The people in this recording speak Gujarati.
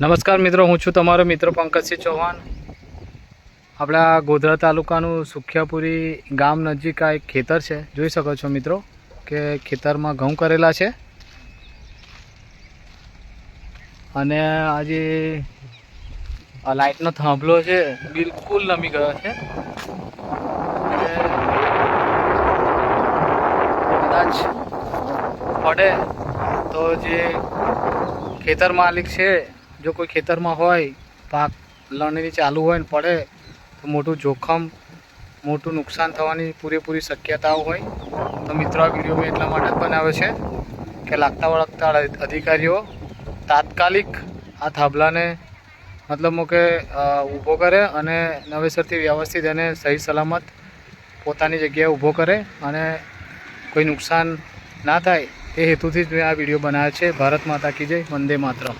નમસ્કાર મિત્રો, હું છું તમારો મિત્ર પંકજસિંહ ચૌહાણ. આપણા ગોધરા તાલુકાનું સુખિયાપુરી ગામ નજીક આ એક ખેતર છે. જોઈ શકો છો મિત્રો કે ખેતરમાં ઘઉં કરેલા છે. અને આજે આ લાઇટનો થાંભલો છે, બિલકુલ નમી ગયો છે. કદાચ પડે તો જે ખેતર માલિક છે જો કોઈ ખેતરમાં હોય, પાક લણણી ચાલુ હોય ને પડે, તો મોટું જોખમ, મોટું નુકસાન થવાની પૂરેપૂરી શક્યતાઓ હોય. તો મિત્રો, આ વીડિયો મેં એટલા માટે જ બનાવ્યો છે કે લાગતા વળગતા અધિકારીઓ તાત્કાલિક આ થાંભલાને મતલબ કે ઊભો કરે અને નવેસરથી વ્યવસ્થિત એને સહી સલામત પોતાની જગ્યાએ ઊભો કરે અને કોઈ નુકસાન ના થાય, એ હેતુથી જ મેં આ વીડિયો બનાવ્યો છે. ભારત માતા કી જય, વંદે માતરમ.